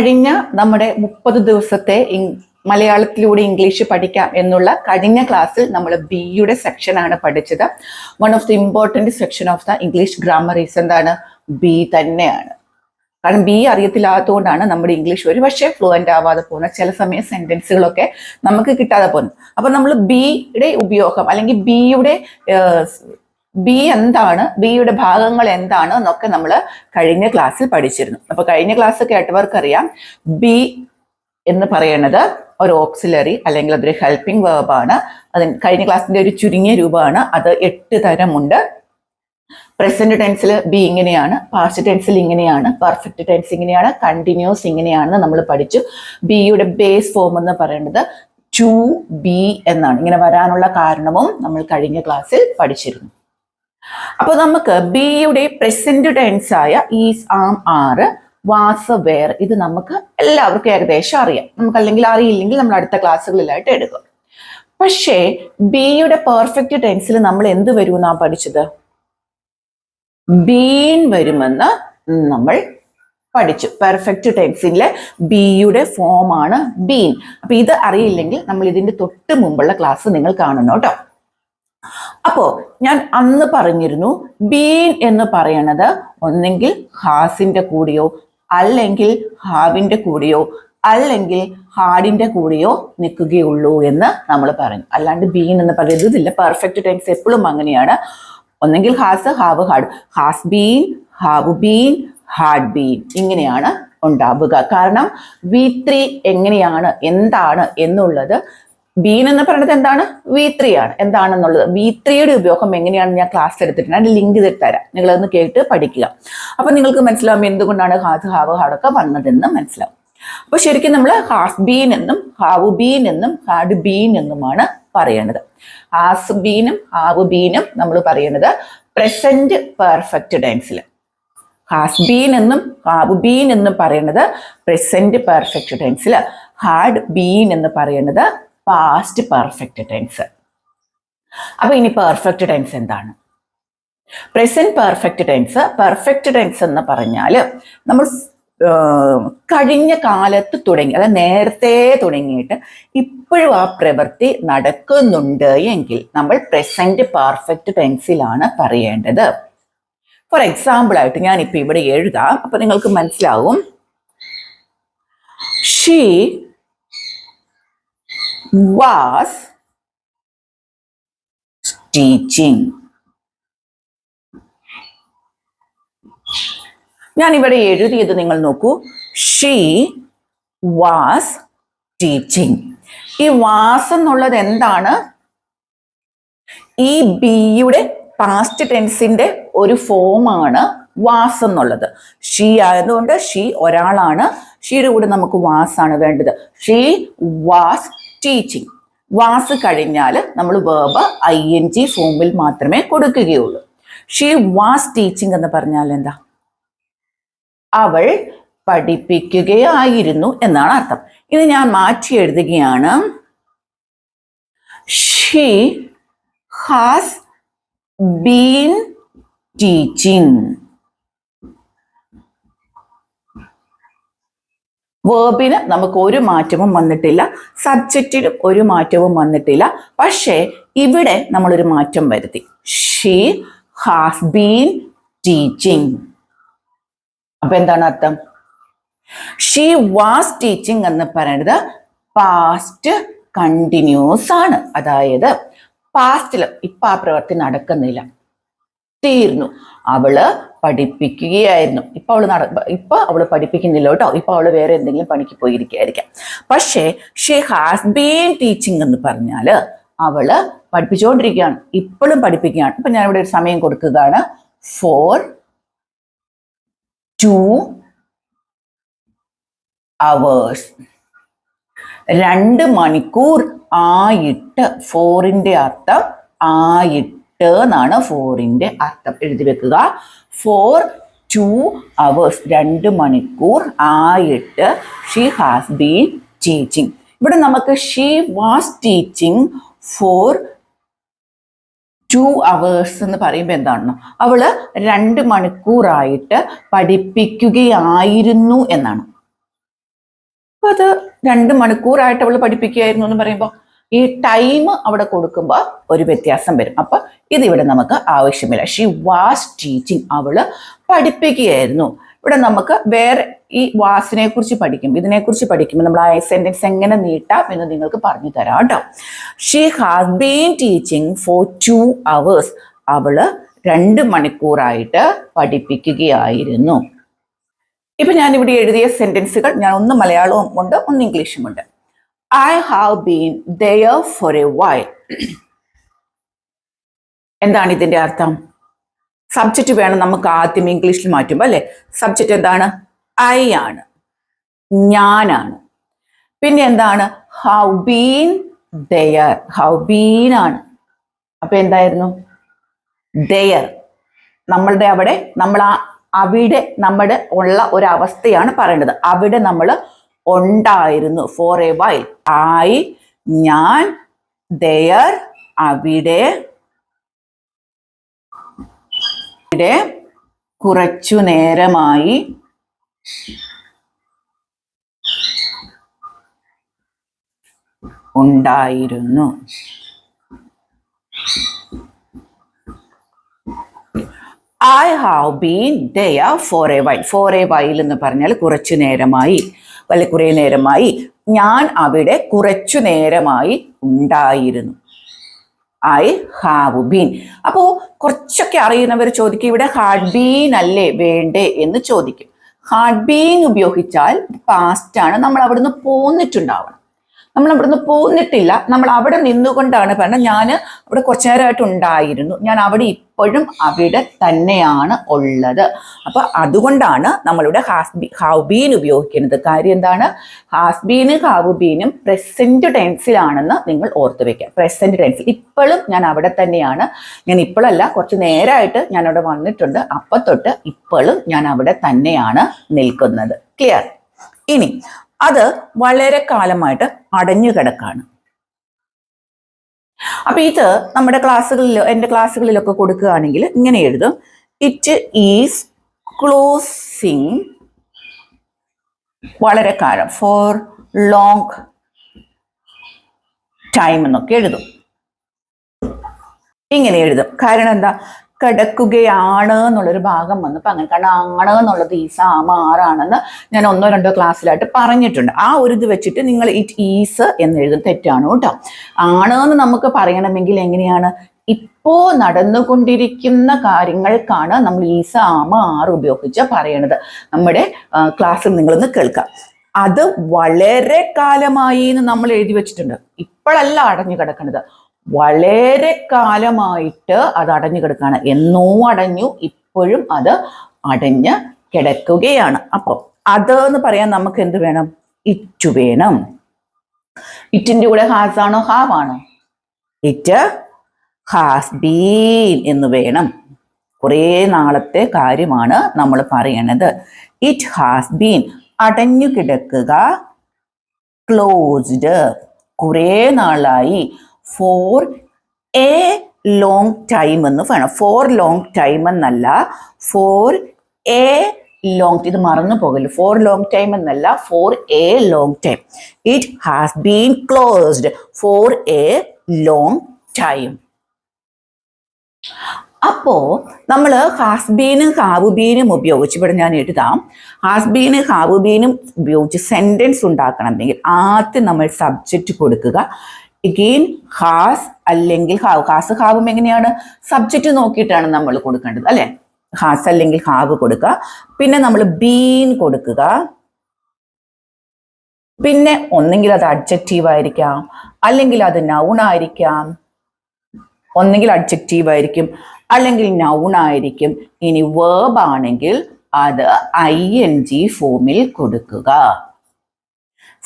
കഴിഞ്ഞ നമ്മുടെ മുപ്പത് ദിവസത്തെ മലയാളത്തിലൂടെ ഇംഗ്ലീഷ് പഠിക്കാം എന്നുള്ള കഴിഞ്ഞ ക്ലാസ്സിൽ നമ്മൾ ബിയുടെ സെക്ഷനാണ് പഠിച്ചത്. One of the important section of the English grammar is എന്താണ്? ബി തന്നെയാണ്. കാരണം ബി അറിയത്തില്ലാത്തതുകൊണ്ടാണ് നമ്മുടെ ഇംഗ്ലീഷ് ഒരു പക്ഷേ ഫ്ലുവന്റ് ആവാതെ പോകുന്ന ചില സമയം സെന്റൻസുകളൊക്കെ നമുക്ക് കിട്ടാതെ പോകുന്നു അപ്പം നമ്മൾ ബിയുടെ ഉപയോഗം അല്ലെങ്കിൽ ബിയുടെ ബി എന്താണ്? ബിയുടെ ഭാഗങ്ങൾ എന്താണ് എന്നൊക്കെ നമ്മൾ കഴിഞ്ഞ ക്ലാസ്സിൽ പഠിച്ചിരുന്നു. അപ്പൊ കഴിഞ്ഞ ക്ലാസ് കേട്ടവർക്കറിയാം. ബി എന്ന് പറയുന്നത് ഒരു ഓക്സിലറി അല്ലെങ്കിൽ അതൊരു ഹെൽപ്പിംഗ് വേർബാണ് അതിന് കഴിഞ്ഞ ക്ലാസ്സിന്റെ ഒരു ചുരുങ്ങിയ രൂപമാണ്. അത് എട്ട് തരമുണ്ട്. പ്രസന്റ് ടെൻസിൽ ബി ഇങ്ങനെയാണ്. പാസ്റ്റ് ടെൻസിൽ ഇങ്ങനെയാണ്. പെർഫെക്റ്റ് ടെൻസ് ഇങ്ങനെയാണ്. കണ്ടിന്യൂസ് ഇങ്ങനെയാണെന്ന് നമ്മൾ പഠിച്ചു. ബിയുടെ ബേസ് ഫോം എന്ന് പറയുന്നത് ടു ബി എന്നാണ്. ഇങ്ങനെ വരാനുള്ള കാരണവും നമ്മൾ കഴിഞ്ഞ ക്ലാസ്സിൽ പഠിച്ചിരുന്നു. അപ്പൊ നമുക്ക് ബിയുടെ പ്രസന്റ് ടെൻസ് ആയ is am are was were ഇത് നമുക്ക് എല്ലാവർക്കും ഏകദേശം അറിയാം. നമുക്ക് അല്ലെങ്കിൽ അറിയില്ലെങ്കിൽ നമ്മൾ അടുത്ത ക്ലാസ്സുകളിലായിട്ട് എടുക്കും. പക്ഷേ ബിയുടെ പെർഫെക്റ്റ് ടെൻസിൽ നമ്മൾ എന്ത് വരും വരുമെന്നാ പഠിച്ചത്? ബീൻ വരുമെന്ന് നമ്മൾ പഠിച്ചു. പെർഫെക്റ്റ് ടെൻസിലെ ബിയുടെ ഫോമാണ് ബീൻ അപ്പൊ ഇത് അറിയില്ലെങ്കിൽ നമ്മൾ ഇതിന്റെ തൊട്ട് മുമ്പുള്ള ക്ലാസ് നിങ്ങൾ കാണണം കേട്ടോ. അപ്പോ ഞാൻ അന്ന് പറഞ്ഞിരുന്നു ബീൻ എന്ന് പറയണത് ഒന്നെങ്കിൽ ഹാസിന്റെ കൂടെയോ അല്ലെങ്കിൽ ഹാവിന്റെ കൂടെയോ അല്ലെങ്കിൽ ഹാഡിന്റെ കൂടെയോ നിൽക്കുകയുള്ളൂ എന്ന് നമ്മൾ പറഞ്ഞു. അല്ലാണ്ട് ബീൻ എന്ന് പറയുന്നത് ഇതില്ല. പെർഫെക്റ്റ് ടെൻസ് എപ്പോഴും അങ്ങനെയാണ്. ഒന്നെങ്കിൽ has have had. Has been have been had been. ഇങ്ങനെയാണ് ഉണ്ടാവുക. കാരണം വി ത്രീ എങ്ങനെയാണ് എന്താണ് എന്നുള്ളത് ബീൻ എന്ന് പറയുന്നത് എന്താണ്? വി ത്രീ ആണ്. എന്താണെന്നുള്ളത്? വി ത്രീയുടെ ഉപയോഗം എങ്ങനെയാണ് ഞാൻ ക്ലാസ് എടുത്തിട്ടുണ്ട്. അതിന്റെ ലിങ്ക് ഇതിൽ തരാം. നിങ്ങളതൊന്ന് കേട്ട് പഠിക്കുക. അപ്പൊ നിങ്ങൾക്ക് മനസ്സിലാവും എന്തുകൊണ്ടാണ് ഹാസ് ഹാവ് ഹാഡൊക്കെ വന്നതെന്ന് മനസ്സിലാവും. അപ്പൊ ശരിക്കും നമ്മൾ ഹാസ് ബീൻ എന്നും ഹാവ് ബീൻ എന്നും ഹാഡ് ബീൻ എന്നുമാണ് പറയണത്. ഹാസ് ബീനും ഹാവ് ബീനും നമ്മൾ പറയണത് പ്രസന്റ് പെർഫെക്റ്റ് ടെൻസിൽ ഹാസ് ബീൻ എന്നും ഹാവ് ബീൻ എന്നും പറയുന്നത് പ്രസന്റ് പെർഫെക്റ്റ് ടെൻസിൽ ഹാഡ് ബീൻ എന്ന് പറയുന്നത് പാസ്റ്റ് പെർഫെക്റ്റ് ടെൻസ് അപ്പോൾ ഇനി പെർഫെക്റ്റ് ടെൻസ് എന്താണ്? Present perfect tense perfect tense എന്ന് പറഞ്ഞാൽ നമ്മൾ കഴിഞ്ഞ കാലത്ത് തുടങ്ങി അതായത് നേരത്തെ തുടങ്ങിയിട്ട് ഇപ്പോഴും ആ പ്രവൃത്തി നടക്കുന്നുണ്ട് എങ്കിൽ നമ്മൾ പ്രസന്റ് പെർഫെക്റ്റ് ടെൻസിലാണ് പറയേണ്ടത്. ഫോർ എക്സാമ്പിൾ ആയിട്ട് ഇപ്പൊ ഇവിടെ എഴുതാം. അപ്പൊ നിങ്ങൾക്ക് മനസ്സിലാവും. She was teaching. ഞാനിവിടെ എഴുതിയത് നിങ്ങൾ നോക്കൂ. ഷീ വാസ് ടീച്ചിങ് ഈ വാസ് എന്നുള്ളത് എന്താണ്? ഈ ബിയുടെ പാസ്റ്റ് ടെൻസിന്റെ ഒരു ഫോമാണ് വാസ് എന്നുള്ളത്. ഷീ ആയതുകൊണ്ട് ഷീ ഒരാളാണ്. ഷീയുടെ കൂടെ നമുക്ക് വാസ് ആണ് വേണ്ടത്. ഷീ വാസ് ടീച്ചിങ് വാസ് കഴിഞ്ഞാൽ നമ്മൾ വേർബ് ഐ എൻ ജി ഫോമിൽ മാത്രമേ കൊടുക്കുകയുള്ളൂ. ഷീ വാസ് ടീച്ചിങ് എന്ന് പറഞ്ഞാൽ എന്താ? അവൾ പഠിപ്പിക്കുകയായിരുന്നു എന്നാണ് അർത്ഥം. ഇത് ഞാൻ മാറ്റി എഴുതുകയാണ്. ഷീ ഹാസ് ബീൻ ടീച്ചിങ് വേർബിന് നമുക്ക് ഒരു മാറ്റവും വന്നിട്ടില്ല. സബ്ജക്റ്റിനും ഒരു മാറ്റവും വന്നിട്ടില്ല. പക്ഷേ ഇവിടെ നമ്മളൊരു മാറ്റം വരുത്തി. ഷീ ഹാസ് ബീൻ ടീച്ചിങ് അപ്പൊ എന്താണ് അർത്ഥം? ഷീ വാസ് ടീച്ചിങ് എന്ന് പറയുന്നത് പാസ്റ്റ് കണ്ടിന്യൂസ് ആണ്. അതായത് പാസ്റ്റിൽ ഇപ്പൊ ആ പ്രവൃത്തി നടക്കുന്നില്ല. തീർന്നു. അവൾ പഠിപ്പിക്കുകയായിരുന്നു. ഇപ്പൊ അവൾ നട ഇപ്പൊ അവൾ പഠിപ്പിക്കുന്നില്ല കേട്ടോ. ഇപ്പൊ അവൾ വേറെ എന്തെങ്കിലും പണിക്ക് പോയിരിക്കുകയായിരിക്കാം. പക്ഷേ ഷീ ഹാസ് ബീൻ ടീച്ചിങ് എന്ന് പറഞ്ഞാൽ അവൾ പഠിപ്പിച്ചുകൊണ്ടിരിക്കുകയാണ് ഇപ്പോഴും പഠിപ്പിക്കുകയാണ്. ഇപ്പൊ ഞാൻ ഇവിടെ ഒരു സമയം കൊടുക്കുകയാണ് ഫോർ ടു അവേഴ്സ് രണ്ട് മണിക്കൂർ ആയിട്ട് ഫോറിന്റെ അർത്ഥം ആയിട്ട് എന്നാണ് ഫോറിന്റെ അർത്ഥം. എഴുതി വെക്കുക. ഫോർ ടു അവേഴ്സ് രണ്ട് മണിക്കൂർ ആയിട്ട് ഷീ ഹാസ് ബീൻ ടീച്ചിങ് ഇവിടെ നമുക്ക് she was teaching for two hours എന്ന് പറയുമ്പോൾ എന്താണെന്നോ അവൾ രണ്ട് മണിക്കൂറായിട്ട് പഠിപ്പിക്കുകയായിരുന്നു എന്നാണ്. അപ്പൊ അത് രണ്ട് മണിക്കൂറായിട്ട് അവൾ പഠിപ്പിക്കുകയായിരുന്നു എന്ന് പറയുമ്പോൾ ഈ ടൈം അവിടെ കൊടുക്കുമ്പോൾ ഒരു വ്യത്യാസം വരും. അപ്പൊ ഇതിവിടെ നമുക്ക് ആവശ്യമില്ല. ഷീ വാസ് ടീച്ചിങ് അവൾ പഠിപ്പിക്കുകയായിരുന്നു. ഇവിടെ നമുക്ക് വേറെ ഈ വാസിനെ കുറിച്ച് പഠിക്കും. ഇതിനെക്കുറിച്ച് പഠിക്കുമ്പോൾ നമ്മൾ ആ സെന്റൻസ് എങ്ങനെ നീട്ടാം എന്ന് നിങ്ങൾക്ക് പറഞ്ഞു തരാം കേട്ടോ. She has been teaching for two hours അവൾ രണ്ട് മണിക്കൂറായിട്ട് പഠിപ്പിക്കുകയായിരുന്നു. ഇപ്പൊ ഞാൻ ഇവിടെ എഴുതിയ സെന്റൻസുകൾ ഞാൻ ഒന്ന് മലയാളവും ഉണ്ട് ഒന്ന് ഇംഗ്ലീഷും ഉണ്ട്. I have been there for a while. എന്താണ് ഇതിന്റെ അർത്ഥം? സബ്ജക്റ്റ് വേണം നമുക്ക് ആദ്യം ഇംഗ്ലീഷിൽ മാറ്റുമ്പോൾ അല്ലെ? സബ്ജക്റ്റ് എന്താണ്? ഐ ആണ്. ഞാനാണ്. പിന്നെ എന്താണ്? How been there how been ആണ്. അപ്പൊ എന്തായിരുന്നു? ദയർ നമ്മളുടെ അവിടെ നമ്മൾ ആ അവിടെ നമ്മുടെ ഉള്ള ഒരു അവസ്ഥയാണ് പറയേണ്ടത്. അവിടെ നമ്മൾ ഉണ്ടായിരുന്നു. ഫോർ എ വൈ ഐ ഞാൻ ദയർ അവിടെ ഇവിടെ കുറച്ചു നേരമായി. ഉണ്ടായിരുന്നു. I have been there for a while for a while എന്ന് പറഞ്ഞാൽ കുറച്ചു നേരമായി. അല്ലെ കുറേ നേരമായി ഞാൻ അവിടെ കുറച്ചു നേരമായി ഉണ്ടായിരുന്നു. I have been. അപ്പോ കുറച്ചൊക്കെ അറിയുന്നവർ ചോദിക്കും ഇവിടെ ഹാർഡ് ബീൻ അല്ലേ വേണ്ടേ എന്ന് ചോദിക്കും. ഹാർഡ് ബീൻ ഉപയോഗിച്ചാൽ പാസ്റ്റ് ആണ് നമ്മൾ അവിടുന്ന് പോന്നിട്ടുണ്ടാവണം. നമ്മൾ അവിടുന്ന് പോന്നിട്ടില്ല. നമ്മൾ അവിടെ നിന്നുകൊണ്ടാണ് പറഞ്ഞത്. ഞാൻ അവിടെ കുറച്ചു നേരമായിട്ട് ഉണ്ടായിരുന്നു. ഞാൻ അവിടെ ഇപ്പോഴും അവിടെ തന്നെയാണ് ഉള്ളത്. അപ്പൊ അതുകൊണ്ടാണ് നമ്മളിവിടെ ഹാസ്ബി ഹൗബീൻ ഉപയോഗിക്കുന്നത്. കാര്യം എന്താണ്? ഹാസ്ബീനും ഹാവുബീനും പ്രസന്റ് ടെൻസിലാണെന്ന് നിങ്ങൾ ഓർത്തു വെക്കുക. പ്രസന്റ് ടെൻസിൽ ഇപ്പോഴും ഞാൻ അവിടെ തന്നെയാണ്. ഞാൻ ഇപ്പോഴല്ല കുറച്ച് നേരമായിട്ട് ഞാൻ അവിടെ വന്നിട്ടുണ്ട് അപ്പത്തൊട്ട് ഇപ്പോഴും ഞാൻ അവിടെ തന്നെയാണ് നിൽക്കുന്നത്. ക്ലിയർ ഇനി അത് വളരെ കാലമായിട്ട് അടഞ്ഞു കിടക്കാണ്. അപ്പൊ ഇത് നമ്മുടെ ക്ലാസ്സുകളിൽ എന്റെ ക്ലാസ്സുകളിലൊക്കെ കൊടുക്കുകയാണെങ്കിൽ ഇങ്ങനെ എഴുതും. ഇറ്റ് ഈസ് ക്ലോസിങ് വളരെ കാലം. ഫോർ ലോങ് ടൈം എന്നൊക്കെ എഴുതും. ഇങ്ങനെ എഴുതും. കാരണം എന്താ? കിടക്കുകയാണ് എന്നുള്ളൊരു ഭാഗം വന്നപ്പോൾ അങ്ങനെ കാരണം ആണ് എന്നുള്ളത് ഈസ ആമാറാണെന്ന് ഞാൻ ഒന്നോ രണ്ടോ ക്ലാസ്സിലായിട്ട് പറഞ്ഞിട്ടുണ്ട്. ആ ഒരു ഇത് വെച്ചിട്ട് നിങ്ങൾ ഇറ്റ് ഈസ് എന്ന് എഴുതും തെറ്റാണ് കേട്ടോ. ആണ് എന്ന് നമുക്ക് പറയണമെങ്കിൽ എങ്ങനെയാണ്? ഇപ്പോ നടന്നുകൊണ്ടിരിക്കുന്ന കാര്യങ്ങൾക്കാണ് നമ്മൾ ഈസ ആമ ആറ് ഉപയോഗിച്ച് പറയണത്. നമ്മുടെ ക്ലാസ്സിൽ നിങ്ങളൊന്ന് കേൾക്കാം. അത് വളരെ കാലമായി എന്ന് നമ്മൾ എഴുതി വെച്ചിട്ടുണ്ട്. ഇപ്പോഴല്ല അടഞ്ഞു കിടക്കുന്നത് വളരെ കാലമായിട്ട് അത് അടഞ്ഞു കിടക്കുകയാണ് എന്നോ അടഞ്ഞു ഇപ്പോഴും അത് അടഞ്ഞ് കിടക്കുകയാണ്. അപ്പോൾ അത് എന്ന് പറയാൻ നമുക്ക് എന്ത് വേണം? ഇറ്റ് വേണം. ഇറ്റിന്റെ കൂടെ ഹാസ് ആണോ? ഹാവ് ആണോ? ഇറ്റ് ഹാസ് ബീൻ എന്ന് വേണം. കുറേ നാളത്തെ കാര്യമാണ് നമ്മൾ പറയണത്. It has been. അടഞ്ഞു കിടക്കുക. ക്ലോസ്ഡ്. കുറേ നാളായി. ഫോർ എ ലോങ് ടൈം എന്ന് വേണം. ഫോർ ലോങ് ടൈം എന്നല്ല. ഫോർ എ ലോങ് ഇത് മറന്നു പോകല്ലോ. ഫോർ ലോങ് ടൈം എന്നല്ല. For a long time it has been closed for a long time അപ്പോ നമ്മൾ ഹാസ്ബീനും ഹാവുബീനും ഉപയോഗിച്ച് ഇവിടെ ഞാൻ എഴുതാം. ഹാസ്ബീനും ഹാവുബീനും ഉപയോഗിച്ച് സെന്റൻസ് ഉണ്ടാക്കണമെങ്കിൽ ആദ്യം നമ്മൾ സബ്ജക്റ്റ് കൊടുക്കുക. എഗെയിൻ ഹാസ് അല്ലെങ്കിൽ ഹാവ് ഹാസ് ഹാവും എങ്ങനെയാണ്? സബ്ജക്റ്റ് നോക്കിയിട്ടാണ് നമ്മൾ കൊടുക്കേണ്ടത് അല്ലെ? ഹാസ് അല്ലെങ്കിൽ ഹാവ് കൊടുക്കുക. പിന്നെ നമ്മൾ ബീൻ കൊടുക്കുക. പിന്നെ ഒന്നെങ്കിൽ അത് അഡ്ജക്റ്റീവ് ആയിരിക്കാം അല്ലെങ്കിൽ അത് നൗൺ ആയിരിക്കാം. ഒന്നെങ്കിൽ അഡ്ജക്റ്റീവ് ആയിരിക്കും അല്ലെങ്കിൽ നൗൺ ആയിരിക്കും. ഇനി വേർബ് ആണെങ്കിൽ അത് ഐ എൻ ജി ഫോമിൽ കൊടുക്കുക.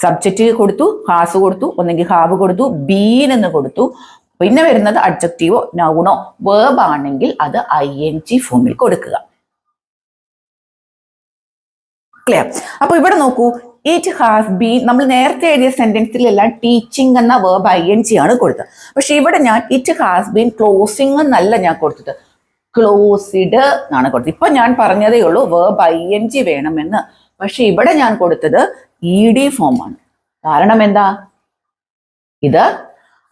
സബ്ജക്റ്റ് കൊടുത്തു ഹാസ് കൊടുത്തു ഒന്നെങ്കിൽ ഹാവ് കൊടുത്തു ബീൻ എന്ന് കൊടുത്തു. പിന്നെ വരുന്നത് അഡ്ജക്റ്റീവോ നൗണോ വേർബ് ആണെങ്കിൽ അത് ഐ എൻ ജി ഫോമിൽ കൊടുക്കുക. ക്ലിയർ അപ്പൊ ഇവിടെ നോക്കൂ ഇറ്റ് ഹാസ് ബീൻ നമ്മൾ നേരത്തെ എഴുതിയ സെന്റൻസിലെല്ലാം ടീച്ചിങ് എന്ന വേർബ് ഐ എൻ ജി ആണ് കൊടുത്തത്. പക്ഷെ ഇവിടെ ഞാൻ ഇറ്റ് ഹാസ് ബീൻ ക്ലോസിംഗ് എന്നല്ല ഞാൻ കൊടുത്തത്. ക്ലോസിഡ് എന്നാണ് കൊടുത്തത്. ഇപ്പൊ ഞാൻ പറഞ്ഞതേ ഉള്ളൂ വേർബ് ഐ എൻ ജി വേണമെന്ന്. പക്ഷെ ഇവിടെ ഞാൻ കൊടുത്തത് ഇ ഡി ഫോമാണ് കാരണം എന്താ? ഇത്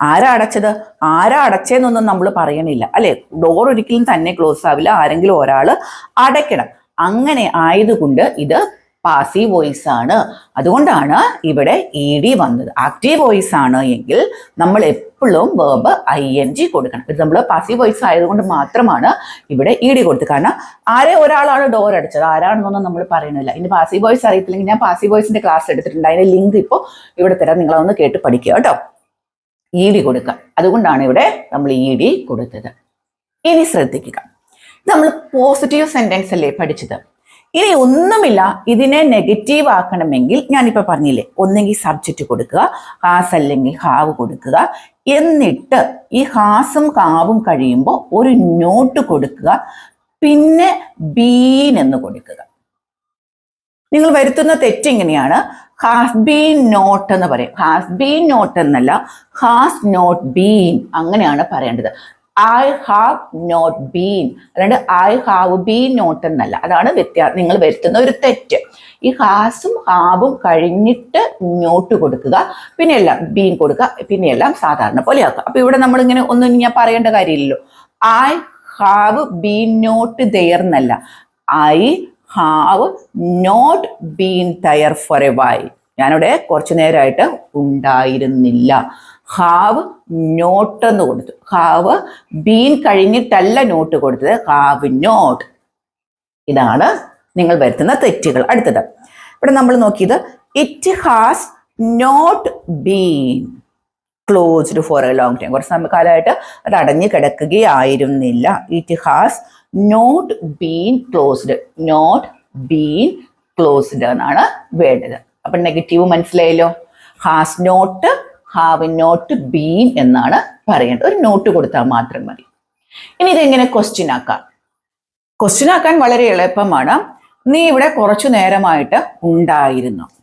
ആരാ അടച്ചത്? ആരാ അടച്ചതെന്നൊന്നും നമ്മൾ പറയണില്ല. അല്ലെ? ഡോർ ഒരിക്കലും തന്നെ ക്ലോസ് ആവില്ല. ആരെങ്കിലും ഒരാൾ അടയ്ക്കണം. അങ്ങനെ ആയതുകൊണ്ട് ഇത് പാസീവ് വോയിസ് ആണ്. അതുകൊണ്ടാണ് ഇവിടെ ഇ ഡി വന്നത്. ആക്റ്റീവ് വോയിസ് ആണ് എങ്കിൽ നമ്മൾ എപ്പോഴും വേർബ് ഐ എൻ ജി കൊടുക്കണം. ഇത് നമ്മൾ പാസീവ് വോയിസ് ആയതുകൊണ്ട് മാത്രമാണ് ഇവിടെ ഇ ഡി കൊടുത്തത് കാരണം ആരെ ഒരാളാണ് ഡോർ അടിച്ചത്? ആരാണെന്നൊന്നും നമ്മൾ പറയണില്ല ഇനി പാസീവ് വോയിസ് അറിയത്തില്ലെങ്കിൽ ഞാൻ പാസീവ് വോയിസിന്റെ ക്ലാസ് എടുത്തിട്ടുണ്ട്. അതിന്റെ ലിങ്ക് ഇപ്പോൾ ഇവിടെ തരാം. നിങ്ങളൊന്ന് കേട്ട് പഠിക്കുക കേട്ടോ. ഇ ഡി കൊടുക്കുക. അതുകൊണ്ടാണ് ഇവിടെ നമ്മൾ ഇ ഡി കൊടുത്തത്. ഇനി ശ്രദ്ധിക്കുക. നമ്മൾ പോസിറ്റീവ് സെന്റൻസ് അല്ലേ പഠിച്ചത്? ഇനി ഒന്നുമില്ല ഇതിനെ നെഗറ്റീവ് ആക്കണമെങ്കിൽ ഞാനിപ്പോൾ പറഞ്ഞില്ലേ ഒന്നെങ്കിൽ സബ്ജക്റ്റ് കൊടുക്കുക ഹാസ് അല്ലെങ്കിൽ ഹാവ് കൊടുക്കുക. എന്നിട്ട് ഈ ഹാസും കാവും കഴിയുമ്പോൾ ഒരു നോട്ട് കൊടുക്കുക പിന്നെ ബീൻ എന്ന് കൊടുക്കുക. നിങ്ങൾ വരുത്തുന്ന തെറ്റ് ഇങ്ങനെയാണ്. ഹാസ് ബീൻ നോട്ട് എന്ന് പറയും. ഹാസ് ബീൻ നോട്ട് എന്നല്ല ഹാസ് നോട്ട് ബീൻ അങ്ങനെയാണ് പറയേണ്ടത്. ഐ ഹാവ് നോട്ട് ബീൻ അല്ലാണ്ട് ഐ ഹാവ് ബീൻ നോട്ട് എന്നല്ല. അതാണ് വ്യത്യാസം നിങ്ങൾ വരുത്തുന്ന ഒരു തെറ്റ്. ഈ ഹാസും ഹാവും കഴിഞ്ഞിട്ട് നോട്ട് കൊടുക്കുക. പിന്നെ എല്ലാം ബീൻ കൊടുക്കുക. പിന്നെ എല്ലാം സാധാരണ പോലെ ആക്കുക അപ്പൊ ഇവിടെ നമ്മൾ ഇങ്ങനെ ഒന്നും ഞാൻ പറയേണ്ട കാര്യമില്ലല്ലോ. I have been not there എന്നല്ല. I have not been there for a while ഞാനിവിടെ കുറച്ചു നേരമായിട്ട് ഉണ്ടായിരുന്നില്ല. ഹാവ് നോട്ട് എന്ന് കൊടുത്തു. ഹാവ് ബീൻ കഴിഞ്ഞിട്ടല്ല നോട്ട് കൊടുത്തത്. Have not. ഇതാണ് നിങ്ങൾ വരുത്തുന്ന തെറ്റുകൾ. അടുത്തത്. ഇവിടെ നമ്മൾ നോക്കിയത് it has not been closed for a long time കുറച്ച് കാലമായിട്ട് അത് അടഞ്ഞു കിടക്കുകയായിരുന്നില്ല. It has not been closed not been closed എന്നാണ് വേണ്ടത്. അപ്പൊ നെഗറ്റീവ് മനസ്സിലായല്ലോ. Has not have not been എന്നാണ് പറയേണ്ടത്. ഒരു നോട്ട് കൊടുത്താൽ മാത്രം മതി. ഇനി ഇതെങ്ങനെ ക്വസ്റ്റ്യൻ ആക്കാം? ക്വസ്റ്റ്യൻ ആക്കാൻ വളരെ എളുപ്പമാണ്. നീ ഇവിടെ കുറച്ചു നേരമായിട്ട് ഉണ്ടായിരുന്നു.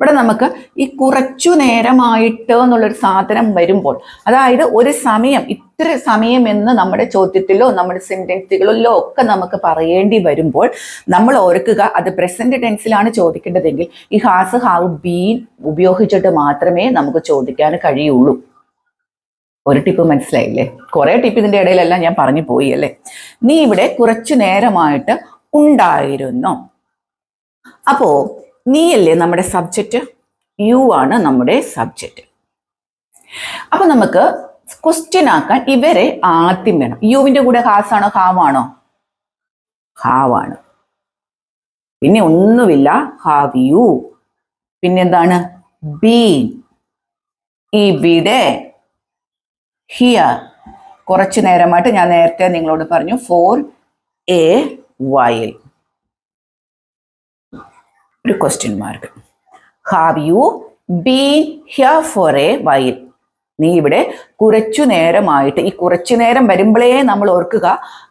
ഇവിടെ നമുക്ക് ഈ കുറച്ചു നേരമായിട്ട് എന്നുള്ളൊരു സാധനം വരുമ്പോൾ അതായത് ഒരു സമയം ഇത്ര സമയം എന്ന് നമ്മുടെ ചോദ്യത്തിലോ നമ്മുടെ സെന്റൻസുകളിലോ ഒക്കെ നമുക്ക് പറയേണ്ടി വരുമ്പോൾ നമ്മൾ ഓർക്കുക അത് പ്രസന്റ് ടെൻസിലാണ് ചോദിക്കേണ്ടതെങ്കിൽ ഈ ഹാസ് ഹാവ് ബീൻ ഉപയോഗിച്ചിട്ട് മാത്രമേ നമുക്ക് ചോദിക്കാൻ കഴിയുള്ളൂ. ഒരു ടിപ്പ് മനസ്സിലായില്ലേ? കുറെ ടിപ്പ് ഇതിന്റെ ഇടയിലെല്ലാം ഞാൻ പറഞ്ഞു പോയി അല്ലേ? നീ ഇവിടെ കുറച്ചു നേരമായിട്ട് ഉണ്ടായിരുന്നു. അപ്പോ നീയല്ലേ നമ്മുടെ സബ്ജക്റ്റ് യു ആണ് നമ്മുടെ സബ്ജക്റ്റ് അപ്പൊ നമുക്ക് ക്വസ്റ്റ്യൻ ആക്കാൻ ഇവരെ ആദ്യം വേണം. യുവിന്റെ കൂടെ ഹാസാണോ ഹാവാണോ ഹാവാണ് പിന്നെ ഒന്നുമില്ല ഹാവ് യു പിന്നെന്താണ് ബീൻ ഇവിടെ ഹിയർ കുറച്ചു നേരമായിട്ട് ഞാൻ നേരത്തെ നിങ്ങളോട് പറഞ്ഞു ഫോർ എ വയൽ ഒരു question mark have you been here for a while നീ ഇവിടെ കുറച്ചു നേരമായിട്ട് ഈ കുറച്ചു നേരം വരുമ്പോഴേ നമ്മൾ ഓർക്കുക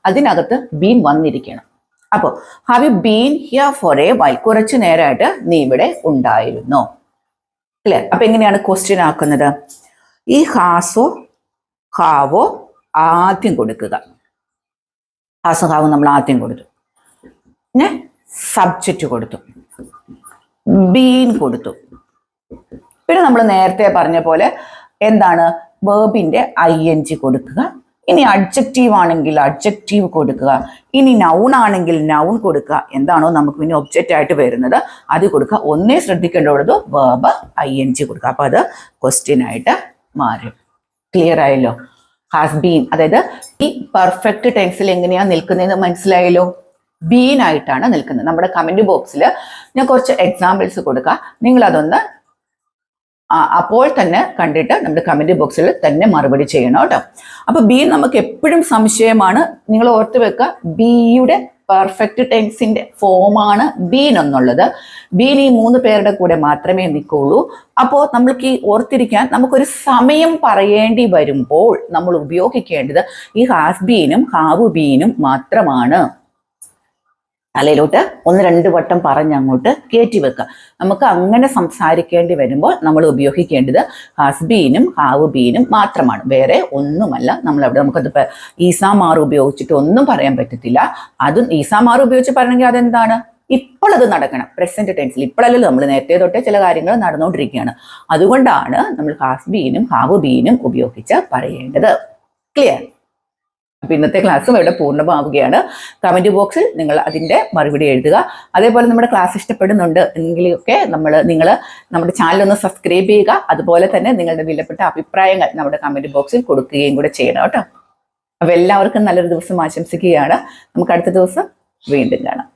അതിനകത്ത് ബീൻ വന്നിരിക്കണം. അപ്പോൾ have you been here for a while കുറച്ചു നേരമായിട്ട് നീ ഇവിടെ ഉണ്ടായിരുന്നു. അല്ലേ അപ്പൊ എങ്ങനെയാണ് ക്വസ്റ്റ്യൻ ആക്കുന്നത്? ഈ ഹാസോ ഹാവോ ആദ്യം കൊടുക്കുക. ഹാസോ ഹാവോ നമ്മൾ ആദ്യം കൊടുത്തു. പിന്നെ സബ്ജക്റ്റ് കൊടുത്തു. ബീൻ കൊടുത്തു. പിന്നെ നമ്മൾ നേരത്തെ പറഞ്ഞ പോലെ എന്താണ്? വേബിന്റെ ഐ എൻ ജി കൊടുക്കുക. ഇനി അഡ്ജക്റ്റീവ് ആണെങ്കിൽ അഡ്ജക്റ്റീവ് കൊടുക്കുക. ഇനി നൗൺ ആണെങ്കിൽ നൗൺ കൊടുക്കുക. എന്താണോ നമുക്ക് പിന്നെ ഒബ്ജക്റ്റ് ആയിട്ട് വരുന്നത്. അത് കൊടുക്കുക. ഒന്നേ ശ്രദ്ധിക്കേണ്ടത് വേബ് ഐ എൻ ജി കൊടുക്കുക. അപ്പോൾ അത് ക്വസ്റ്റ്യൻ ആയിട്ട് മാറും. ക്ലിയർ ആയല്ലോ? ഹാസ് ബീൻ അതായത് ഈ പെർഫെക്റ്റ് ടെൻസിൽ എങ്ങനെയാ നിൽക്കുന്നതെന്ന് മനസ്സിലായല്ലോ? ബീൻ ആയിട്ടാണ് നിൽക്കുന്നത്. നമ്മുടെ കമന്റ് ബോക്സിൽ ഞാൻ കുറച്ച് എക്സാമ്പിൾസ് കൊടുക്കാം. നിങ്ങൾ അതൊന്ന് അപ്പോൾ തന്നെ കണ്ടിട്ട് നമ്മുടെ കമന്റ് ബോക്സിൽ തന്നെ മറുപടി ചെയ്യണം കേട്ടോ. അപ്പോൾ ബി നമുക്ക് എപ്പോഴും സംശയമാണ്. നിങ്ങൾ ഓർത്ത് വെക്കുക ബിയുടെ പെർഫെക്റ്റ് ടെൻസിന്റെ ഫോമാണ് ബീൻ എന്നുള്ളത്. ബീൻ ഈ മൂന്ന് പേരുടെ കൂടെ മാത്രമേ നിൽക്കുള്ളൂ. അപ്പോൾ നമ്മൾക്ക് ഈ ഓർത്തിരിക്കാൻ നമുക്കൊരു സമയം പറയേണ്ടി വരുമ്പോൾ നമ്മൾ ഉപയോഗിക്കേണ്ടത് ഈ ഹാസ് ബീനും ഹാവ് ബീനും മാത്രമാണ്. തലയിലോട്ട് ഒന്ന് രണ്ട് വട്ടം പറഞ്ഞ് അങ്ങോട്ട് കയറ്റി വെക്കുക. നമുക്ക് അങ്ങനെ സംസാരിക്കേണ്ടി വരുമ്പോൾ നമ്മൾ ഉപയോഗിക്കേണ്ടത് ഹസ്ബീനും ഹാവ് ബീനും മാത്രമാണ്. വേറെ ഒന്നുമല്ല. നമ്മൾ അവിടെ നമുക്കത് ഈസാമാർ ഉപയോഗിച്ചിട്ട് ഒന്നും പറയാൻ പറ്റത്തില്ല. അതും ഈസാമാർ ഉപയോഗിച്ച് പറയണമെങ്കിൽ അതെന്താണ്? ഇപ്പോൾ അത് നടക്കണം. പ്രസന്റ് ടെൻസിൽ ഇപ്പോഴല്ലല്ലോ നമ്മൾ നേരത്തെ തൊട്ടേ ചില കാര്യങ്ങൾ നടന്നുകൊണ്ടിരിക്കുകയാണ്. അതുകൊണ്ടാണ് നമ്മൾ ഹാസ്ബീനും ഹാവ് ബീനും ഉപയോഗിച്ച് പറയേണ്ടത്. ക്ലിയർ അപ്പൊ ഇന്നത്തെ ക്ലാസ്സും ഇവിടെ പൂർണമാവുകയാണ്. കമന്റ് ബോക്സിൽ നിങ്ങൾ അതിന്റെ മറുപടി എഴുതുക. അതേപോലെ നമ്മുടെ ക്ലാസ് ഇഷ്ടപ്പെടുന്നുണ്ട് എങ്കിലൊക്കെ നമ്മൾ നിങ്ങൾ നമ്മുടെ ചാനൽ ഒന്ന് സബ്സ്ക്രൈബ് ചെയ്യുക. അതുപോലെ തന്നെ നിങ്ങളുടെ വിലപ്പെട്ട അഭിപ്രായങ്ങൾ നമ്മുടെ കമന്റ് ബോക്സിൽ കൊടുക്കുകയും കൂടെ ചെയ്യണം കേട്ടോ. അപ്പോൾ എല്ലാവർക്കും നല്ലൊരു ദിവസം ആശംസിക്കുകയാണ്. നമുക്ക് അടുത്ത ദിവസം വീണ്ടും കാണാം.